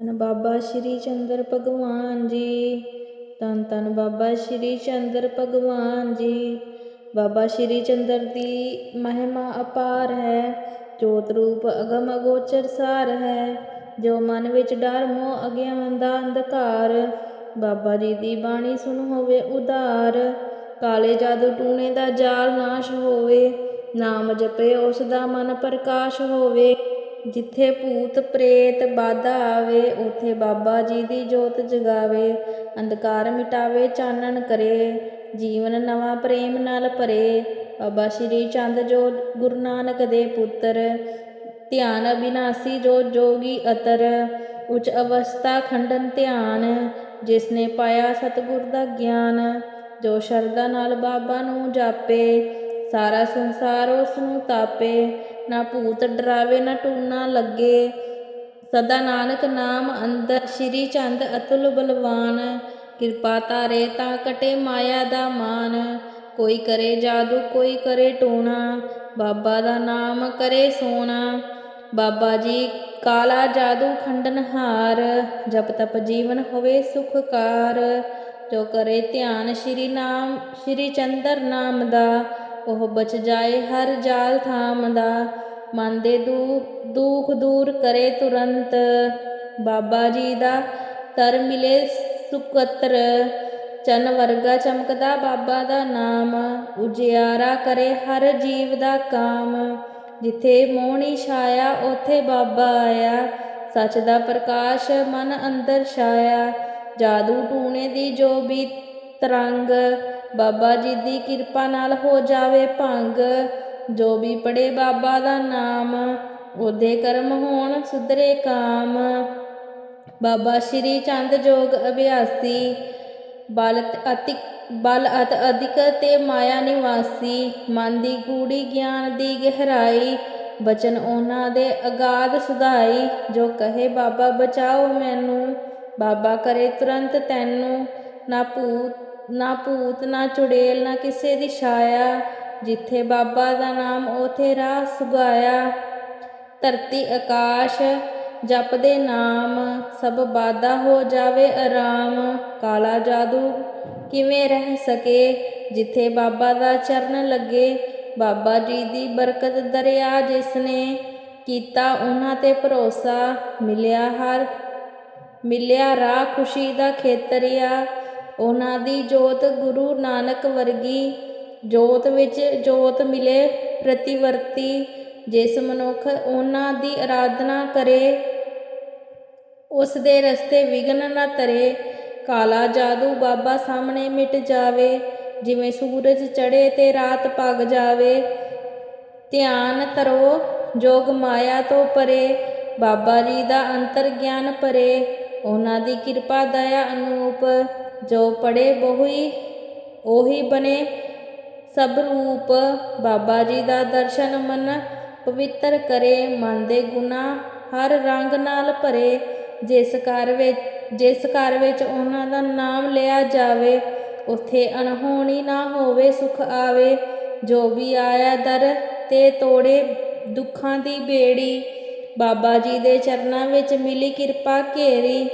ਧੰਨ ਬਾਬਾ ਸ਼੍ਰੀ ਚੰਦਰ ਭਗਵਾਨ ਜੀ ਧੰਨ ਧੰਨ ਬਾਬਾ ਸ਼੍ਰੀ ਚੰਦਰ ਭਗਵਾਨ ਜੀ। ਬਾਬਾ ਸ਼੍ਰੀ ਚੰਦਰ ਦੀ ਮਹਿਮਾ ਅਪਾਰ ਹੈ, ਜੋਤ ਰੂਪ ਅਗਮ ਅਗੋਚਰ ਸਾਰ ਹੈ। ਜੋ ਮਨ ਵਿੱਚ ਡਰ, ਮੋਹ ਅਗਿਆਨ ਦਾ ਅੰਧਕਾਰ। ਬਾਬਾ ਜੀ ਦੀ ਬਾਣੀ ਸੁਣ ਹੋਵੇ ਉਧਾਰ ਕਾਲੇ ਜਾਦੂ ਟੂਣੇ ਦਾ ਜਾਲ ਨਾਸ਼ ਹੋਵੇ। ਨਾਮ ਜਪੇ ਉਸ ਦਾ ਮਨ ਪ੍ਰਕਾਸ਼ ਹੋਵੇ। ਜਿੱਥੇ ਭੂਤ ਪ੍ਰੇਤ ਬਾਧਾ ਆਵੇ, ਉਥੇ ਬਾਬਾ ਜੀ ਦੀ ਜੋਤ ਜਗਾਵੇ, ਅੰਧਕਾਰ ਮਿਟਾਵੇ, ਚਾਨਣ ਕਰੇ, ਜੀਵਨ ਨਵਾਂ ਪ੍ਰੇਮ ਨਾਲ ਭਰੇ। ਬਾਬਾ ਸ਼੍ਰੀ ਚੰਦ ਜੋ ਗੁਰੂ ਨਾਨਕ ਦੇ ਪੁੱਤਰ, ਧਿਆਨ ਅਬਿਨਾਸੀ ਜੋ ਜੋਗੀ ਅਤਰ, ਉੱਚ ਅਵਸਥਾ ਖੰਡਨ ਧਿਆਨ, ਜਿਸ ਨੇ ਪਾਇਆ ਸਤਿਗੁਰ ਦਾ ਗਿਆਨ, ਜੋ ਸ਼ਰਧਾ ਨਾਲ ਬਾਬਾ ਨੂੰ ਜਾਪੇ, ਸਾਰਾ ਸੰਸਾਰ ਉਸ ਨੂੰ ਤਾਪੇ। ਨਾ ਭੂਤ ਡਰਾਵੇ, ਨਾ ਟੂਣਾ ਲੱਗੇ। ਸਦਾ ਨਾਨਕ ਨਾਮ ਅੰਦਰ ਸ਼੍ਰੀ ਚੰਦ ਅਤੁਲ ਬਲਵਾਨ। ਕਿਰਪਾ ਤਾਰੇ ਤਾਂ ਕਟੇ ਮਾਇਆ ਦਾ ਮਾਨ। ਕੋਈ ਕਰੇ ਜਾਦੂ, ਕੋਈ ਕਰੇ ਟੂਣਾ। ਬਾਬਾ ਦਾ ਨਾਮ ਕਰੇ ਸੋਨਾ। ਬਾਬਾ ਜੀ ਕਾਲਾ ਜਾਦੂ ਖੰਡਨ ਹਾਰ। ਜਪ ਤਪ ਜੀਵਨ ਹੋਵੇ ਸੁਖਕਾਰ। ਜੋ ਕਰੇ ਧਿਆਨ ਸ਼੍ਰੀ ਨਾਮ, ਸ਼੍ਰੀ ਚੰਦਰ ਨਾਮ ਦਾ। ਉਹ ਬਚ ਜਾਏ ਹਰ ਜਾਲ ਥਾਮ ਦਾ, ਮਨ ਦੇ ਦੁੱਖ ਦੂਰ ਕਰੇ ਤੁਰੰਤ। ਬਾਬਾ ਜੀ ਦਾ ਤਰ ਮਿਲੇ ਸੁਕਤਰ, ਚੰਨ ਵਰਗਾ ਚਮਕਦਾ ਬਾਬਾ ਦਾ ਨਾਮ। ਉਜਿਆਰਾ ਕਰੇ ਹਰ ਜੀਵ ਦਾ ਕਾਮ। ਜਿੱਥੇ ਮੋਹਣੀ ਛਾਇਆ, ਉਥੇ ਬਾਬਾ ਆਇਆ। ਸੱਚ ਦਾ ਪ੍ਰਕਾਸ਼ ਮਨ ਅੰਦਰ ਛਾਇਆ। ਜਾਦੂ ਟੂਣੇ ਦੀ ਜੋ ਵੀ ਤਰੰਗ ਬਾਬਾ ਜੀ ਦੀ ਕਿਰਪਾ ਨਾਲ ਹੋ ਜਾਵੇ ਭੰਗ। ਜੋ ਵੀ ਪੜੇ ਬਾਬਾ ਦਾ ਨਾਮ, ਉਹਦੇ ਕਰਮ ਹੋਣ ਸੁਧਰੇ ਕਾਮ। ਬਾਬਾ ਸ਼੍ਰੀ ਚੰਦ ਜੋਗ ਅਭਿਆਸੀ, ਬਲ ਅਤਿਕ ਬਲ ਅਤ ਅਧਿਕ ਤੇ ਮਾਇਆ ਨਿਵਾਸੀ, ਮਨ ਦੀ ਗੂੜੀ ਗਿਆਨ ਦੀ ਗਹਿਰਾਈ, ਬਚਨ ਉਹਨਾਂ ਦੇ ਅਗਾਧ ਸੁਧਾਈ। ਜੋ ਕਹੇ, ਬਾਬਾ ਬਚਾਓ ਮੈਨੂੰ, ਬਾਬਾ ਕਰੇ ਤੁਰੰਤ ਤੈਨੂੰ, ਨਾ ਭੂਤ ਨਾ ਭੂਤ, ਨਾ ਚੁੜੇਲ, ਨਾ ਕਿਸੇ ਦੀ ਛਾਇਆ। ਜਿੱਥੇ ਬਾਬਾ ਦਾ ਨਾਮ, ਉਥੇ ਰਾਹ ਸੁਗਾਇਆ। ਧਰਤੀ ਆਕਾਸ਼ ਜਪਦੇ ਨਾਮ, ਸਭ ਬਾਦਾ ਹੋ ਜਾਵੇ ਆਰਾਮ। ਕਾਲਾ ਜਾਦੂ ਕਿਵੇਂ ਰਹਿ ਸਕੇ? ਜਿੱਥੇ ਬਾਬਾ ਦਾ ਚਰਨ ਲੱਗੇ, ਬਾਬਾ ਜੀ ਦੀ ਬਰਕਤ ਦਰਿਆ ਜਿਸ ਨੇ ਕੀਤਾ, ਉਹਨਾਂ ਤੇ ਭਰੋਸਾ ਮਿਲਿਆ ਹਰ, ਮਿਲਿਆ ਰਾਹ ਖੁਸ਼ੀ ਦਾ ਖੇਤਰਿਆ। ਉਹਨਾਂ ਦੀ ਜੋਤ ਗੁਰੂ ਨਾਨਕ ਵਰਗੀ ਜੋਤ ਵਿੱਚ ਜੋਤ ਮਿਲੇ, ਪ੍ਰਤੀਵਰਤੀ, ਜਿਸ ਮਨੁੱਖ ਉਹਨਾਂ ਦੀ ਆਰਾਧਨਾ ਕਰੇ ਉਸ ਦੇ ਰਸਤੇ ਵਿਗਨ ਨਾ ਤਰੇ, ਕਾਲਾ ਜਾਦੂ ਬਾਬਾ ਸਾਹਮਣੇ ਮਿਟ ਜਾਵੇ, ਜਿਵੇਂ ਸੂਰਜ ਚੜੇ ਤੇ ਰਾਤ ਪੱਗ ਜਾਵੇ। ਧਿਆਨ ਤਰੋ ਜੋਗ ਮਾਇਆ ਤੋਂ ਪਰੇ, ਬਾਬਾ ਜੀ ਦਾ ਅੰਤਰ ਗਿਆਨ ਭਰੇ, ਉਹਨਾਂ ਦੀ ਕਿਰਪਾ, ਦਇਆ ਅਨੂਪ। ਜੋ ਪੜੇ ਬਹੁਈ ਉਹੀ ਬਣੇ। ਸਭ ਰੂਪ ਬਾਬਾ ਜੀ ਦਾ ਦਰਸ਼ਨ ਮਨ ਪਵਿੱਤਰ ਕਰੇ, ਮਨ ਦੇ ਗੁਨਾ ਹਰ ਰੰਗ ਨਾਲ ਭਰੇ। ਜਿਸ ਘਰ ਵਿੱਚ, ਜਿਸ ਘਰ ਵਿੱਚ ਉਹਨਾਂ ਦਾ ਨਾਮ ਲਿਆ ਜਾਵੇ, ਉਥੇ ਅਣਹੋਣੀ ਨਾ ਹੋਵੇ, ਸੁਖ ਆਵੇ। ਜੋ ਵੀ ਆਇਆ ਦਰ ਤੇ ਤੋੜੇ ਦੁੱਖਾਂ ਦੀ ਬੇੜੀ, ਬਾਬਾ ਜੀ ਦੇ ਚਰਨਾਂ ਵਿੱਚ ਮਿਲੀ ਕਿਰਪਾ ਘੇਰੀ।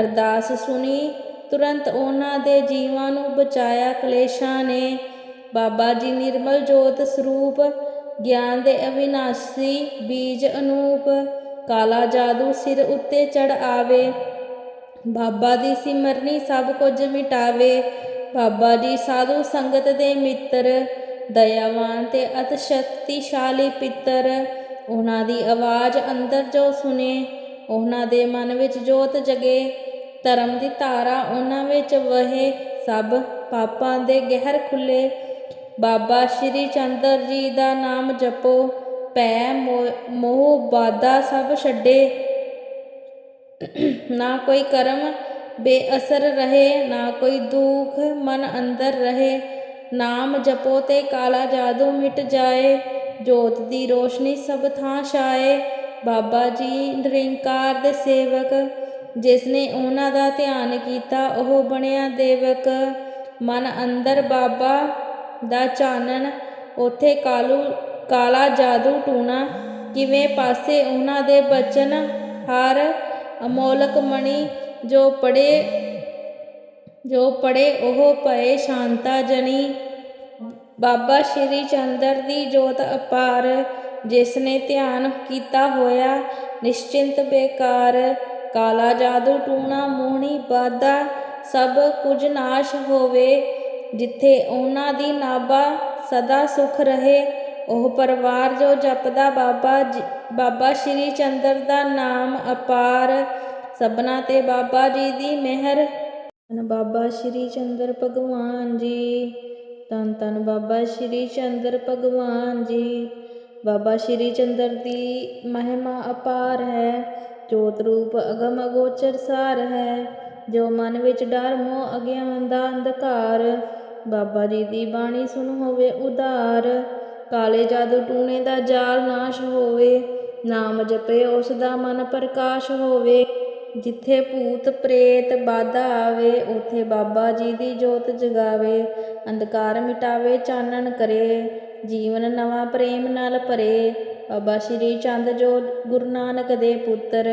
ਅਰਦਾਸ ਸੁਣੀ ਤੁਰੰਤ ਉਹਨਾਂ ਦੇ ਜੀਵਾਂ ਨੂੰ ਬਚਾਇਆ ਕਲੇਸ਼ਾਂ ਨੇ। ਬਾਬਾ ਜੀ ਨਿਰਮਲ ਜੋਤ ਸਰੂਪ, ਗਿਆਨ ਦੇ ਅਵਿਨਾਸ਼ੀ ਬੀਜ ਅਨੂਪ, ਕਾਲਾ ਜਾਦੂ ਸਿਰ ਉੱਤੇ ਚੜ ਆਵੇ। ਬਾਬਾ ਦੀ ਸਿਮਰਨੀ ਸਭ ਕੁਝ ਮਿਟਾਵੇ। ਬਾਬਾ ਜੀ ਸਾਧੂ ਸੰਗਤ ਦੇ ਮਿੱਤਰ, ਦਇਆਵਾਨ ਤੇ ਅਤ ਸ਼ਕਤੀਸ਼ਾਲੀ ਪਿੱਤਰ, ਉਹਨਾਂ ਦੀ ਆਵਾਜ਼ ਅੰਦਰ ਜੋ ਸੁਨੇ, ਉਹਨਾਂ ਦੇ ਮਨ ਵਿੱਚ ਜੋਤ ਜਗੇ। ਧਰਮ ਦੀ ਧਾਰਾ ਉਹਨਾਂ ਵਿੱਚ ਵਹੇ ਸਭ ਪਾਪਾਂ ਦੇ ਗਹਿਰ ਖੁੱਲੇ। ਬਾਬਾ ਸ਼੍ਰੀ ਚੰਦਰ ਜੀ ਦਾ ਨਾਮ ਜਪੋ, ਭੈ ਮੋਹ ਬਾਦਾ ਸਭ ਛੱਡੇ। ਨਾ ਕੋਈ ਕਰਮ ਬੇਅਸਰ ਰਹੇ, ਨਾ ਕੋਈ ਦੁੱਖ ਮਨ ਅੰਦਰ ਰਹੇ। ਨਾਮ ਜਪੋ ਤੇ ਕਾਲਾ ਜਾਦੂ ਮਿਟ ਜਾਏ, ਜੋਤ ਦੀ ਰੋਸ਼ਨੀ ਸਭ ਥਾਂ ਛਾਏ। ਬਾਬਾ ਜੀ ਨਿਰੰਕਾਰ ਦੇ ਸੇਵਕ ਜਿਸ ਨੇ ਉਹਨਾਂ ਦਾ ਧਿਆਨ ਕੀਤਾ, ਉਹ ਬਣਿਆ ਦੇਵਕ। ਮਨ ਅੰਦਰ ਬਾਬਾ ਦਾ ਚਾਨਣ, ਉਥੇ ਕਾਲੂ, ਕਾਲਾ ਜਾਦੂ ਟੂਣਾ। ਕਿਵੇਂ ਪਾਸੇ ਉਹਨਾਂ ਦੇ ਬਚਨ? ਹਰ ਅਮੋਲਕ ਮਣੀ ਜੋ ਪੜੇ ਜੋ ਪੜੇ, ਉਹ ਪਏ ਸ਼ਾਂਤਾ ਜਣੀ। ਬਾਬਾ ਸ਼੍ਰੀ ਚੰਦਰ ਦੀ ਜੋਤ ਅਪਾਰ ਜਿਸ ਨੇ ਧਿਆਨ ਕੀਤਾ ਹੋਇਆ, ਨਿਸ਼ਚਿੰਤ ਬੇਕਾਰ। ਕਾਲਾ ਜਾਦੂ ਟੂਣਾ ਮੋਹਣੀ ਬਾਦਾ ਸਭ ਕੁਝ ਨਾਸ਼ ਹੋਵੇ, ਜਿੱਥੇ ਉਹਨਾਂ ਦੀ ਨਾਭਾ ਸਦਾ ਸੁਖ ਰਹੇ, ਉਹ ਪਰਿਵਾਰ ਜੋ ਜਪਦਾ ਬਾਬਾ ਜੀ- ਬਾਬਾ ਸ਼੍ਰੀ ਚੰਦਰ ਦਾ ਨਾਮ ਅਪਾਰ, ਸਭਨਾ ਤੇ ਬਾਬਾ ਜੀ ਦੀ ਮਿਹਰ। ਬਾਬਾ ਸ਼੍ਰੀ ਚੰਦਰ ਭਗਵਾਨ ਜੀ, ਧੰਨ ਧੰਨ ਬਾਬਾ ਸ਼੍ਰੀ ਚੰਦਰ ਭਗਵਾਨ ਜੀ। ਬਾਬਾ ਸ਼੍ਰੀ ਚੰਦਰ ਦੀ ਮਹਿਮਾ ਅਪਾਰ ਹੈ, ਜੋਤ ਰੂਪ ਅਗਮ ਅਗੋਚਰ ਸਾਰ ਹੈ, ਜੋ ਮਨ ਵਿੱਚ ਡਰ ਮੋਹ ਅਗਿਆਨ ਦਾ ਅੰਧਕਾਰ। ਬਾਬਾ ਜੀ ਦੀ ਬਾਣੀ ਸੁਣ ਹੋਵੇ ਉਧਾਰ ਕਾਲੇ ਜਾਦੂ ਟੂਣੇ ਦਾ ਜਾਲ ਨਾਸ਼ ਹੋਵੇ, ਨਾਮ ਜਪੇ ਉਸ ਦਾ ਮਨ ਪ੍ਰਕਾਸ਼ ਹੋਵੇ। ਜਿੱਥੇ ਭੂਤ ਪ੍ਰੇਤ ਬਾਧਾ ਆਵੇ, ਉਥੇ ਬਾਬਾ ਜੀ ਦੀ ਜੋਤ ਜਗਾਵੇ, ਅੰਧਕਾਰ ਮਿਟਾਵੇ ਚਾਨਣ ਕਰੇ। ਜੀਵਨ ਨਵਾਂ ਪ੍ਰੇਮ ਨਾਲ ਭਰੇ। ਬਾਬਾ ਸ਼੍ਰੀ ਚੰਦ ਜੋ ਗੁਰੂ ਨਾਨਕ ਦੇ ਪੁੱਤਰ,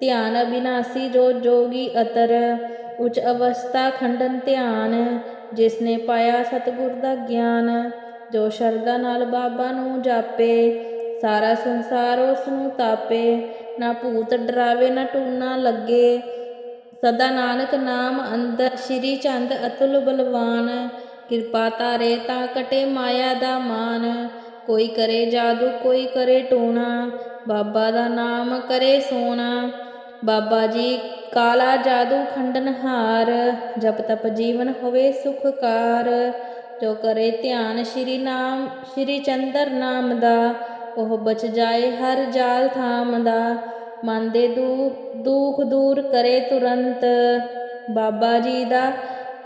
ਧਿਆਨ ਅਬਿਨਾਸੀ ਜੋ ਜੋਗੀ ਅਤਰ, ਉੱਚ ਅਵਸਥਾ ਖੰਡਨ ਧਿਆਨ, ਜਿਸ ਨੇ ਪਾਇਆ ਸਤਿਗੁਰ ਦਾ ਗਿਆਨ, ਜੋ ਸ਼ਰਧਾ ਨਾਲ ਬਾਬਾ ਨੂੰ ਜਾਪੇ, ਸਾਰਾ ਸੰਸਾਰ ਉਸ ਨੂੰ ਤਾਪੇ, ਨਾ ਭੂਤ ਡਰਾਵੇ, ਨਾ ਟੂਣਾ ਲੱਗੇ। ਸਦਾ ਨਾਨਕ ਨਾਮ ਅੰਦਰ ਸ਼੍ਰੀ ਚੰਦ ਅਤੁਲ ਬਲਵਾਨ ਕਿਰਪਾ ਤਾਰੇ ਤਾਂ ਕਟੇ ਮਾਇਆ ਦਾ ਮਾਨ। ਕੋਈ ਕਰੇ ਜਾਦੂ, ਕੋਈ ਕਰੇ ਟੂਣਾ। ਬਾਬਾ ਦਾ ਨਾਮ ਕਰੇ ਸੋਨਾ। ਬਾਬਾ ਜੀ ਕਾਲਾ ਜਾਦੂ ਖੰਡਨਹਾਰ ਜਪ ਤਪ ਜੀਵਨ ਹੋਵੇ ਸੁਖਕਾਰ ਜੋ ਕਰੇ ਧਿਆਨ ਸ਼੍ਰੀ ਨਾਮ, ਸ਼੍ਰੀ ਚੰਦਰ ਨਾਮ ਦਾ, ਉਹ ਬਚ ਜਾਏ ਹਰ ਜਾਲ ਥਾਮ ਦਾ। ਮਨ ਦੇ ਦੂ, ਦੁੱਖ ਦੂਰ ਕਰੇ ਤੁਰੰਤ। ਬਾਬਾ ਜੀ ਦਾ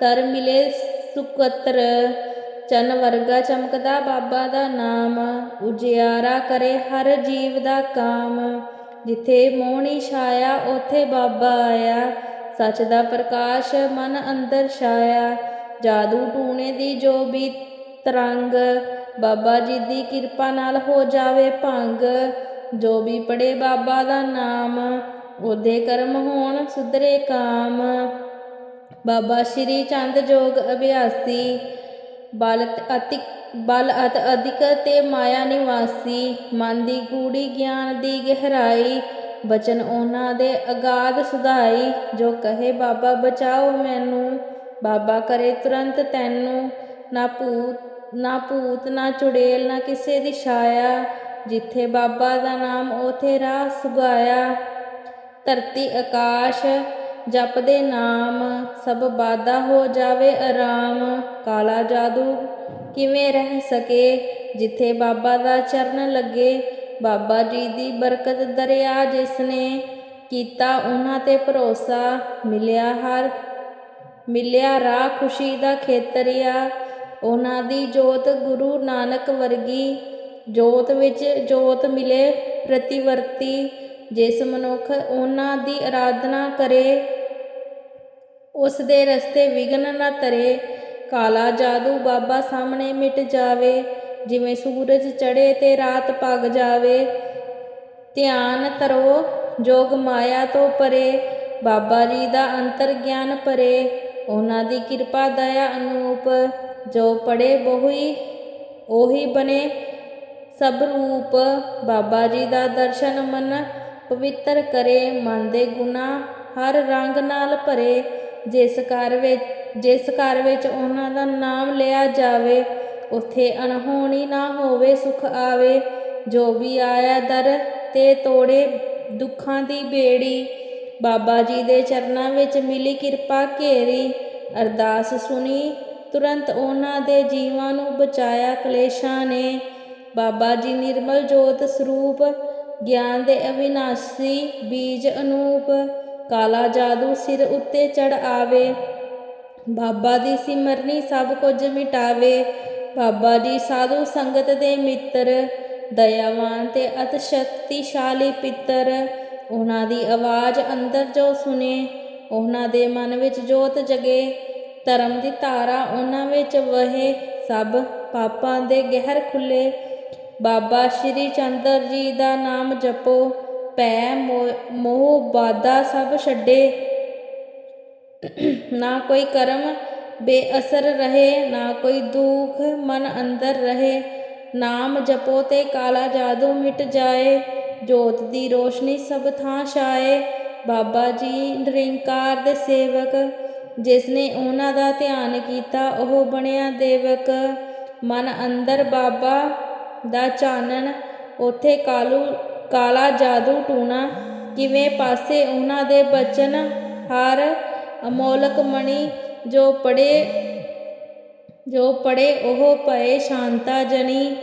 ਤਰ ਮਿਲੇ ਸੁਕਤਰ, ਚੰਨ ਵਰਗਾ ਚਮਕਦਾ ਬਾਬਾ ਦਾ ਨਾਮ, ਉਜਿਆਰਾ ਕਰੇ ਹਰ ਜੀਵ ਦਾ ਕਾਮ। ਜਿੱਥੇ ਮੋਹਣੀ ਛਾਇਆ, ਉਥੇ ਬਾਬਾ ਆਇਆ। ਸੱਚ ਦਾ ਪ੍ਰਕਾਸ਼ ਮਨ ਅੰਦਰ ਛਾਇਆ। ਜਾਦੂ ਟੂਣੇ ਦੀ ਜੋ ਵੀ ਤਰੰਗ, ਬਾਬਾ ਜੀ ਦੀ ਕਿਰਪਾ ਨਾਲ ਹੋ ਜਾਵੇ ਭੰਗ। ਜੋ ਵੀ ਪੜੇ ਬਾਬਾ ਦਾ ਨਾਮ, ਉਹਦੇ ਕਰਮ ਹੋਣ ਸੁਧਰੇ ਕਾਮ। ਬਾਬਾ ਸ਼੍ਰੀ ਚੰਦ ਯੋਗ ਅਭਿਆਸੀ, ਬਲ ਅਤਿ, ਬਲ ਅਤ ਅਧਿਕ ਤੇ ਮਾਇਆ ਨਿਵਾਸੀ, ਮਨ ਦੀ ਗੂੜੀ ਗਿਆਨ ਦੀ ਗਹਿਰਾਈ, ਬਚਨ ਉਹਨਾਂ ਦੇ ਅਗਾਧ ਸੁਧਾਈ, ਜੋ ਕਹੇ, ਬਾਬਾ, ਬਚਾਓ ਮੈਨੂੰ, ਬਾਬਾ ਕਰੇ ਤੁਰੰਤ ਤੈਨੂੰ, ਨਾ ਭੂਤ ਨਾ ਭੂਤ, ਨਾ ਚੁੜੇਲ, ਨਾ ਕਿਸੇ ਦੀ ਛਾਇਆ, ਜਿੱਥੇ ਬਾਬਾ ਦਾ ਨਾਮ ਉਥੇ ਰਾਹ ਸੁਗਾਇਆ। ਧਰਤੀ ਆਕਾਸ਼ ਜਪਦੇ ਨਾਮ, ਸਭ ਬਾਧਾ ਹੋ ਜਾਵੇ ਆਰਾਮ। ਕਾਲਾ ਜਾਦੂ ਕਿਵੇਂ ਰਹਿ ਸਕੇ? ਜਿੱਥੇ ਬਾਬਾ ਦਾ ਚਰਨ ਲੱਗੇ, ਬਾਬਾ ਜੀ ਦੀ ਬਰਕਤ ਦਰਿਆ ਜਿਸ ਨੇ ਕੀਤਾ, ਉਹਨਾਂ ਤੇ ਭਰੋਸਾ ਮਿਲਿਆ ਹਰ, ਮਿਲਿਆ ਰਾਹ ਖੁਸ਼ੀ ਦਾ ਖੇਤਰੀਆ। ਉਹਨਾਂ ਦੀ ਜੋਤ ਗੁਰੂ ਨਾਨਕ ਵਰਗੀ, ਜੋਤ ਵਿੱਚ ਜੋਤ ਮਿਲੇ ਪ੍ਰਤੀਵਰਤੀ। ਜਿਸ ਮਨੁੱਖ ਉਹਨਾਂ ਦੀ ਆਰਾਧਨਾ ਕਰੇ, ਉਸ ਦੇ ਰਸਤੇ ਵਿਗਨ ਨਾ ਤਰੇ। ਕਾਲਾ ਜਾਦੂ ਬਾਬਾ ਸਾਹਮਣੇ ਮਿਟ ਜਾਵੇ, ਜਿਵੇਂ ਸੂਰਜ ਚੜੇ ਤੇ ਰਾਤ ਪੱਗ ਜਾਵੇ। ਧਿਆਨ ਤਰੋ ਜੋਗ ਮਾਇਆ ਤੋਂ ਪਰੇ, ਬਾਬਾ ਜੀ ਦਾ ਅੰਤਰ ਗਿਆਨ ਭਰੇ ਉਹਨਾਂ ਦੀ ਕਿਰਪਾ, ਦਇਆ ਅਨੂਪ, ਜੋ ਪੜੇ ਬਹੁਈ, ਉਹੀ ਬਣੇ ਸਭ ਰੂਪ। ਬਾਬਾ ਜੀ ਦਾ ਦਰਸ਼ਨ ਮਨ ਪਵਿੱਤਰ ਕਰੇ, ਮਨ ਦੇ ਗੁਨਾ ਹਰ ਰੰਗ ਨਾਲ ਭਰੇ। ਜਿਸ ਘਰ ਵਿੱਚ, ਜਿਸ ਘਰ ਵਿੱਚ ਉਹਨਾਂ ਦਾ ਨਾਮ ਲਿਆ ਜਾਵੇ, ਉਥੇ ਅਣਹੋਣੀ ਨਾ ਹੋਵੇ, ਸੁਖ ਆਵੇ। ਜੋ ਵੀ ਆਇਆ ਦਰ ਤੇ ਤੋੜੇ ਦੁੱਖਾਂ ਦੀ ਬੇੜੀ, ਬਾਬਾ ਜੀ ਦੇ ਚਰਨਾਂ ਵਿੱਚ ਮਿਲੀ ਕਿਰਪਾ ਘੇਰੀ। ਅਰਦਾਸ ਸੁਣੀ, ਤੁਰੰਤ ਉਹਨਾਂ ਦੇ ਜੀਵਾਂ ਨੂੰ ਬਚਾਇਆ ਕਲੇਸ਼ਾਂ ਨੇ। ਬਾਬਾ ਜੀ ਨਿਰਮਲ ਜੋਤ ਸਰੂਪ ਗਿਆਨ ਦੇ ਅਵਿਨਾਸ਼ੀ ਬੀਜ ਅਨੂਪ, ਕਾਲਾ ਜਾਦੂ ਸਿਰ ਉੱਤੇ ਚੜ ਆਵੇ। ਬਾਬਾ ਦੀ ਸਿਮਰਨੀ ਸਭ ਕੁਝ ਮਿਟਾਵੇ। ਬਾਬਾ ਜੀ ਸਾਧੂ ਸੰਗਤ ਦੇ ਮਿੱਤਰ, ਦਇਆਵਾਨ ਤੇ ਅਤ ਸ਼ਕਤੀਸ਼ਾਲੀ ਪਿੱਤਰ। ਉਹਨਾਂ ਦੀ ਆਵਾਜ਼ ਅੰਦਰ ਜੋ ਸੁਨੇ, ਉਹਨਾਂ ਦੇ ਮਨ ਵਿੱਚ ਜੋਤ ਜਗੇ। ਧਰਮ ਦੀ ਧਾਰਾ ਉਹਨਾਂ ਵਿੱਚ ਵਹੇ, ਸਭ ਪਾਪਾਂ ਦੇ ਗਹਿਰ ਖੁੱਲੇ। ਬਾਬਾ ਸ਼੍ਰੀ ਚੰਦਰ ਜੀ ਦਾ ਨਾਮ ਜਪੋ, ਭੈ ਮੋ- ਮੋਹ ਬਾਦਾ ਸਭ ਛੱਡੇ। ਨਾ ਕੋਈ ਕਰਮ ਬੇਅਸਰ ਰਹੇ, ਨਾ ਕੋਈ ਦੁੱਖ ਮਨ ਅੰਦਰ ਰਹੇ। ਨਾਮ ਜਪੋ ਤੇ ਕਾਲਾ ਜਾਦੂ ਮਿਟ ਜਾਏ, ਜੋਤ ਦੀ ਰੋਸ਼ਨੀ ਸਭ ਥਾਂ ਛਾਏ। ਬਾਬਾ ਜੀ ਨਿਰੰਕਾਰ ਦੇ ਸੇਵਕ, ਜਿਸ ਨੇ ਉਹਨਾਂ ਦਾ ਧਿਆਨ ਕੀਤਾ, ਉਹ ਬਣਿਆ ਦੇਵਕ। ਮਨ ਅੰਦਰ ਬਾਬਾ ਦਾ ਚਾਨਣ। ਉਥੇ ਕਾਲੂ, ਕਾਲਾ ਜਾਦੂ ਟੂਣਾ। ਕਿਵੇਂ ਪਾਸੇ ਉਹਨਾਂ ਦੇ ਬਚਨ? ਹਰ ਅਮੋਲਕ ਮਣੀ ਜੋ ਪੜੇ ਜੋ ਪੜੇ ਉਹ ਪਏ ਸ਼ਾਂਤਾ ਜਣੀ।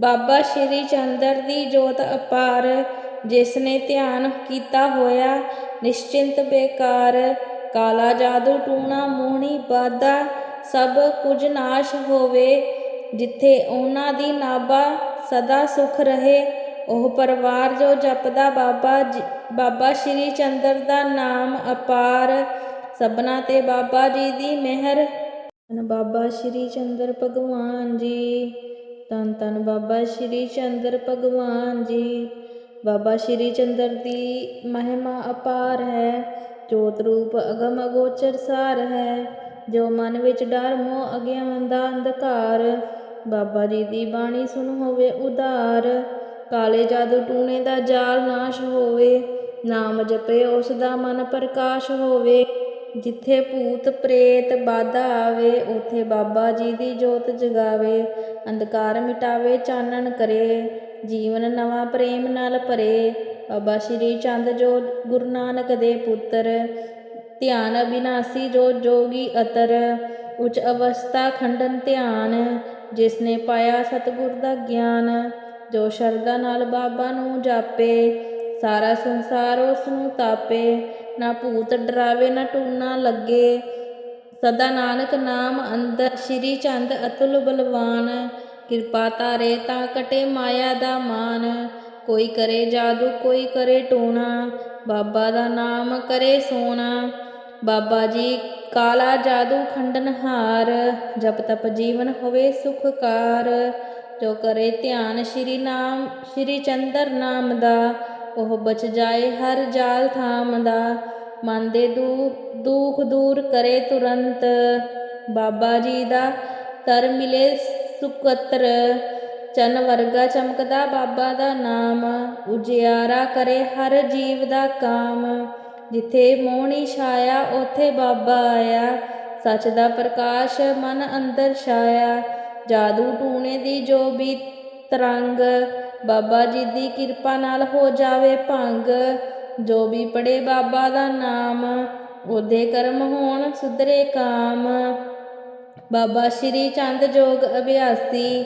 ਬਾਬਾ ਸ਼੍ਰੀ ਚੰਦਰ ਦੀ ਜੋਤ ਅਪਾਰ ਜਿਸ ਨੇ ਧਿਆਨ ਕੀਤਾ ਹੋਇਆ, ਨਿਸ਼ਚਿੰਤ ਬੇਕਾਰ। ਕਾਲਾ ਜਾਦੂ ਟੂਣਾ ਮੋਹਣੀ ਬਾਦਾ ਸਭ ਕੁਝ ਨਾਸ਼ ਹੋਵੇ। ਜਿੱਥੇ ਉਹਨਾਂ ਦੀ ਨਾਭਾ ਸਦਾ ਸੁਖ ਰਹੇ, ਉਹ ਪਰਿਵਾਰ ਜੋ ਜਪਦਾ ਬਾਬਾ ਜੀ- ਬਾਬਾ ਸ਼੍ਰੀ ਚੰਦਰ ਦਾ ਨਾਮ ਅਪਾਰ। ਸਭਨਾ ਤੇ ਬਾਬਾ ਜੀ ਦੀ ਮਿਹਰ। ਧੰਨ ਬਾਬਾ ਸ਼੍ਰੀ ਚੰਦਰ ਭਗਵਾਨ ਜੀ। ਧੰਨ ਧੰਨ ਬਾਬਾ ਸ਼੍ਰੀ ਚੰਦਰ ਭਗਵਾਨ ਜੀ। ਬਾਬਾ ਸ਼੍ਰੀ ਚੰਦਰ ਦੀ ਮਹਿਮਾ ਅਪਾਰ ਹੈ। ਜੋਤ ਰੂਪ ਅਗਮ ਅਗੋਚਰ ਸਾਰ ਹੈ। ਜੋ ਮਨ ਵਿੱਚ ਡਰ ਮੋਹ ਅਗਿਆਨ ਦਾ ਅੰਧਕਾਰ। ਬਾਬਾ ਜੀ ਦੀ ਬਾਣੀ ਸੁਣ ਹੋਵੇ ਉਧਾਰ, ਕਾਲੇ ਜਾਦੂ ਟੂਣੇ ਦਾ ਜਾਲ ਨਾਸ਼ ਹੋਵੇ, ਨਾਮ ਜਪੇ ਉਸ ਦਾ ਮਨ ਪ੍ਰਕਾਸ਼ ਹੋਵੇ, ਜਿੱਥੇ ਭੂਤ ਪ੍ਰੇਤ ਬਾਧਾ ਆਵੇ, ਉਥੇ ਬਾਬਾ ਜੀ ਦੀ ਜੋਤ ਜਗਾਵੇ, ਅੰਧਕਾਰ ਮਿਟਾਵੇ, ਚਾਨਣ ਕਰੇ, ਜੀਵਨ ਨਵਾਂ ਪ੍ਰੇਮ ਨਾਲ ਭਰੇ, ਬਾਬਾ ਸ਼੍ਰੀ ਚੰਦ ਜੋ ਗੁਰੂ ਨਾਨਕ ਦੇ ਪੁੱਤਰ, ਧਿਆਨ ਅਬਿਨਾਸੀ ਜੋ ਜੋਗੀ ਅਤਰ, ਉੱਚ ਅਵਸਥਾ ਖੰਡਨ ਧਿਆਨ ਜਿਸ ਨੇ ਪਾਇਆ ਸਤਿਗੁਰ ਦਾ ਗਿਆਨ, ਜੋ ਸ਼ਰਧਾ ਨਾਲ ਬਾਬਾ ਨੂੰ ਜਾਪੇ, ਸਾਰਾ ਸੰਸਾਰ ਉਸ ਨੂੰ ਤਾਪੇ, ਨਾ ਭੂਤ ਡਰਾਵੇ, ਨਾ ਟੂਣਾ ਲੱਗੇ। ਸਦਾ ਨਾਨਕ ਨਾਮ ਅੰਦਰ ਸ਼੍ਰੀ ਚੰਦ ਅਤੁਲ ਬਲਵਾਨ, ਕਿਰਪਾ ਤਾਰੇ ਤਾਂ ਕਟੇ ਮਾਇਆ ਦਾ ਮਾਨ। ਕੋਈ ਕਰੇ ਜਾਦੂ, ਕੋਈ ਕਰੇ ਟੂਣਾ, ਬਾਬਾ ਦਾ ਨਾਮ ਕਰੇ ਸੋਨਾ। ਬਾਬਾ ਜੀ, ਕਾਲਾ ਜਾਦੂ ਖੰਡਨਹਾਰ ਜਪ ਤਪ ਜੀਵਨ ਹੋਵੇ ਸੁਖਕਾਰ ਜੋ ਕਰੇ ਧਿਆਨ ਸ਼੍ਰੀ ਨਾਮ, ਸ਼੍ਰੀ ਚੰਦਰ ਨਾਮ ਦਾ, ਉਹ ਬਚ ਜਾਏ ਹਰ ਜਾਲ ਥਾਮ ਦਾ। ਮਨ ਦੇ ਦੂ, ਦੁੱਖ ਦੂਰ ਕਰੇ ਤੁਰੰਤ। ਬਾਬਾ ਜੀ ਦਾ ਤਰ ਮਿਲੇ ਸੁਕਤਰ। ਚੰਨ ਵਰਗਾ ਚਮਕਦਾ ਬਾਬਾ ਦਾ ਨਾਮ। ਉਜਿਆਰਾ ਕਰੇ ਹਰ ਜੀਵ ਦਾ ਕਾਮ। ਜਿੱਥੇ ਮੋਹਣੀ ਛਾਇਆ, ਉਥੇ ਬਾਬਾ ਆਇਆ। ਸੱਚ ਦਾ ਪ੍ਰਕਾਸ਼ ਮਨ ਅੰਦਰ ਛਾਇਆ। ਜਾਦੂ ਟੂਣੇ ਦੀ ਜੋ ਵੀ ਤਰੰਗ, ਬਾਬਾ ਜੀ ਦੀ ਕਿਰਪਾ ਨਾਲ ਹੋ ਜਾਵੇ ਭੰਗ। ਜੋ ਵੀ ਪੜੇ ਬਾਬਾ ਦਾ ਨਾਮ, ਉਹਦੇ ਕਰਮ ਹੋਣ ਸੁਧਰੇ ਕਾਮ। ਬਾਬਾ ਸ਼੍ਰੀ ਚੰਦ ਜੋਗ ਅਭਿਆਸੀ।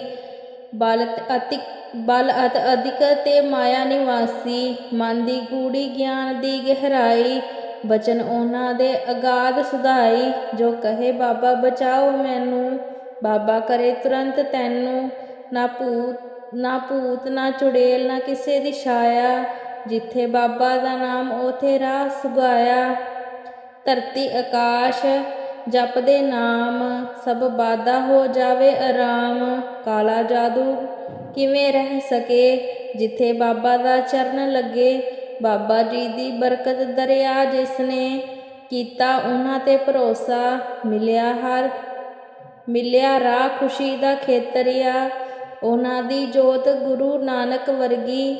ਬਲ ਅਤਿ ਬਲ ਅਤ ਅਧਿਕ ਤੇ ਮਾਇਆ ਨਿਵਾਸੀ, ਮਨ ਦੀ ਗੂੜੀ ਗਿਆਨ ਦੀ ਗਹਿਰਾਈ, ਬਚਨ ਉਹਨਾਂ ਦੇ ਅਗਾਧ ਸੁਧਾਈ, ਜੋ ਕਹੇ, ਬਾਬਾ, ਬਚਾਓ ਮੈਨੂੰ, ਬਾਬਾ ਕਰੇ ਤੁਰੰਤ ਤੈਨੂੰ, ਨਾ ਭੂਤ ਨਾ ਭੂਤ, ਨਾ ਚੁੜੇਲ, ਨਾ ਕਿਸੇ ਦੀ ਛਾਇਆ, ਜਿੱਥੇ ਬਾਬਾ ਦਾ ਨਾਮ ਉਥੇ ਰਾਹ ਸੁਗਾਇਆ। ਧਰਤੀ ਆਕਾਸ਼ ਜਪਦੇ ਨਾਮ, ਸਭ ਬਾਧਾ ਹੋ ਜਾਵੇ ਆਰਾਮ। ਕਾਲਾ ਜਾਦੂ ਕਿਵੇਂ ਰਹਿ ਸਕੇ? ਜਿੱਥੇ ਬਾਬਾ ਦਾ ਚਰਨ ਲੱਗੇ, ਬਾਬਾ ਜੀ ਦੀ ਬਰਕਤ ਦਰਿਆ ਜਿਸ ਨੇ ਕੀਤਾ, ਉਹਨਾਂ ਤੇ ਭਰੋਸਾ ਮਿਲਿਆ ਹਰ, ਮਿਲਿਆ ਰਾਹ ਖੁਸ਼ੀ ਦਾ ਖੇਤਰਿਆ। ਉਹਨਾਂ ਦੀ ਜੋਤ ਗੁਰੂ ਨਾਨਕ ਵਰਗੀ,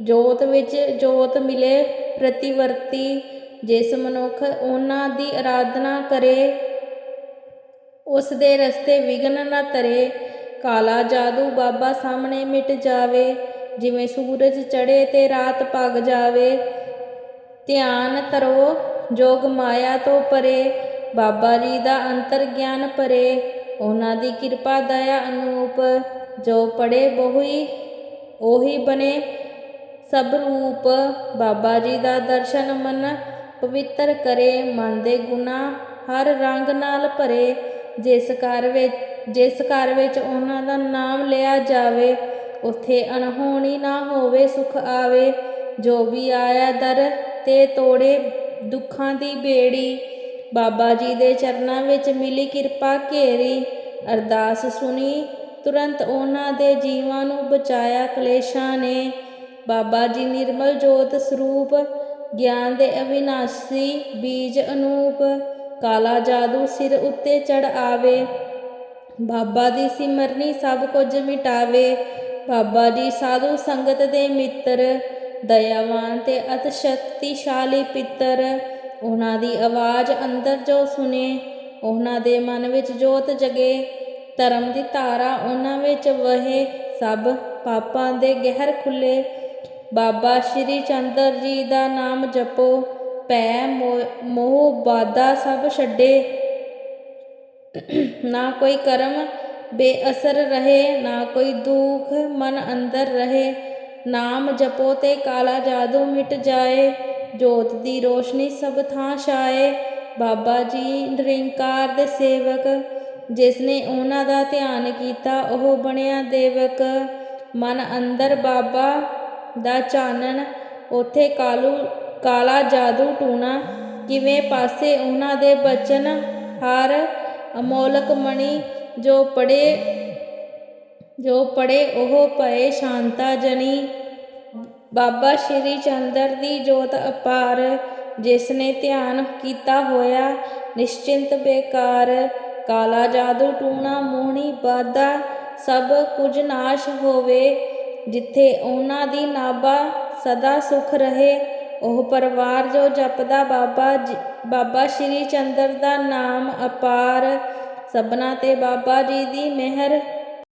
ਜੋਤ ਵਿੱਚ ਜੋਤ ਮਿਲੇ ਪ੍ਰਤੀਵਰਤੀ। ਜਿਸ ਮਨੁੱਖ ਉਹਨਾਂ ਦੀ ਆਰਾਧਨਾ ਕਰੇ ਉਸ ਦੇ ਰਸਤੇ ਵਿਘਨ ਨਾ ਤਰੇ। ਕਾਲਾ ਜਾਦੂ ਬਾਬਾ ਸਾਹਮਣੇ ਮਿਟ ਜਾਵੇ। ਜਿਵੇਂ ਸੂਰਜ ਚੜ੍ਹੇ ਤੇ ਰਾਤ ਪੱਗ ਜਾਵੇ। ਧਿਆਨ ਤਰੋ ਜੋਗ ਮਾਇਆ ਤੋਂ ਪਰੇ। ਬਾਬਾ ਜੀ ਦਾ ਅੰਤਰ ਗਿਆਨ ਭਰੇ ਉਹਨਾਂ ਦੀ ਕਿਰਪਾ, ਦਇਆ ਅਨੂਪ। ਜੋ ਪੜੇ ਬਹੁਈ ਉਹੀ ਬਣੇ ਸਭ ਰੂਪ। ਬਾਬਾ ਜੀ ਦਾ ਦਰਸ਼ਨ ਮਨ ਪਵਿੱਤਰ ਕਰੇ। ਮਨ ਦੇ ਗੁਨਾ ਹਰ ਰੰਗ ਨਾਲ ਭਰੇ। ਜਿਸ ਘਰ ਵਿੱਚ, ਜਿਸ ਘਰ ਵਿੱਚ ਉਹਨਾਂ ਦਾ ਨਾਮ ਲਿਆ ਜਾਵੇ, ਉਥੇ ਅਣਹੋਣੀ ਨਾ ਹੋਵੇ, ਸੁਖ ਆਵੇ। ਜੋ ਵੀ ਆਇਆ ਦਰ ਤੇ ਤੋੜੇ ਦੁੱਖਾਂ ਦੀ ਬੇੜੀ, ਬਾਬਾ ਜੀ ਦੇ ਚਰਨਾਂ ਵਿੱਚ ਮਿਲੀ ਕਿਰਪਾ ਘੇਰੀ। ਅਰਦਾਸ ਸੁਣੀ, ਤੁਰੰਤ ਉਹਨਾਂ ਦੇ ਜੀਵਾਂ ਨੂੰ ਬਚਾਇਆ ਕਲੇਸ਼ਾਂ ਨੇ। ਬਾਬਾ ਜੀ ਨਿਰਮਲ ਜੋਤ ਸਰੂਪ, ਗਿਆਨ ਦੇ ਅਵਿਨਾਸ਼ੀ ਬੀਜ ਅਨੂਪ। ਕਾਲਾ ਜਾਦੂ ਸਿਰ ਉੱਤੇ ਚੜ ਆਵੇ। ਬਾਬਾ ਦੀ ਸਿਮਰਨੀ ਸਭ ਕੁਝ ਮਿਟਾਵੇ। ਬਾਬਾ ਜੀ ਸਾਧੂ ਸੰਗਤ ਦੇ ਮਿੱਤਰ, ਦਇਆਵਾਨ ਤੇ ਅਤ ਸ਼ਕਤੀਸ਼ਾਲੀ ਪਿੱਤਰ। ਉਹਨਾਂ ਦੀ ਆਵਾਜ਼ ਅੰਦਰ ਜੋ ਸੁਣੇ ਉਹਨਾਂ ਦੇ ਮਨ ਵਿੱਚ ਜੋਤ ਜਗੇ। ਧਰਮ ਦੀ ਧਾਰਾ ਉਹਨਾਂ ਵਿੱਚ ਵਹੇ, ਸਭ ਪਾਪਾਂ ਦੇ ਗਹਿਰ ਖੁੱਲੇ। ਬਾਬਾ ਸ਼੍ਰੀ ਚੰਦਰ ਜੀ ਦਾ ਨਾਮ ਜਪੋ। ਭੈ ਮੋਹ- ਮੋਹ ਬਾਦਾ ਸਭ ਛੱਡੇ। ਨਾ ਕੋਈ ਕਰਮ ਬੇਅਸਰ ਰਹੇ, ਨਾ ਕੋਈ ਦੁੱਖ ਮਨ ਅੰਦਰ ਰਹੇ। ਨਾਮ ਜਪੋ ਤੇ ਕਾਲਾ ਜਾਦੂ ਮਿਟ ਜਾਏ, ਜੋਤ ਦੀ ਰੋਸ਼ਨੀ ਸਭ ਥਾਂ ਛਾਏ। ਬਾਬਾ ਜੀ ਨਿਰੰਕਾਰ ਦੇ ਸੇਵਕ, ਜਿਸ ਨੇ ਉਹਨਾਂ ਦਾ ਧਿਆਨ ਕੀਤਾ, ਉਹ ਬਣਿਆ ਦੇਵਕ। ਮਨ ਅੰਦਰ ਬਾਬਾ ਦਾ ਚਾਨਣ, ਉਥੇ ਕਾਲੂ ਕਾਲਾ ਜਾਦੂ ਟੂਣਾ, ਕਿਵੇਂ ਪਾਸੇ ਉਹਨਾਂ ਦੇ ਬਚਨ ਹਾਰ, ਅਮੋਲਕ ਮਣੀ ਜੋ ਪੜੇ ਜੋ ਪੜੇ ਉਹ ਪਏ ਸ਼ਾਂਤਾ ਜਣੀ। ਬਾਬਾ ਸ਼੍ਰੀ ਚੰਦਰ ਦੀ ਜੋਤ ਅਪਾਰ ਜਿਸ ਨੇ ਧਿਆਨ ਕੀਤਾ ਹੋਇਆ, ਨਿਸ਼ਚਿੰਤ ਬੇਕਾਰ। ਕਾਲਾ ਜਾਦੂ ਟੂਣਾ ਮੋਹਣੀ ਬਾਦਾ ਸਭ ਕੁਝ ਨਾਸ਼ ਹੋਵੇ, ਜਿੱਥੇ ਉਹਨਾਂ ਦੀ ਨਾਭਾ ਸਦਾ ਸੁਖ ਰਹੇ ਉਹ ਪਰਿਵਾਰ ਜੋ ਜਪਦਾ ਬਾਬਾ ਜੀ- ਬਾਬਾ ਸ਼੍ਰੀ ਚੰਦਰ ਦਾ ਨਾਮ ਅਪਾਰ, ਸਭਨਾ ਤੇ ਬਾਬਾ ਜੀ ਦੀ ਮਿਹਰ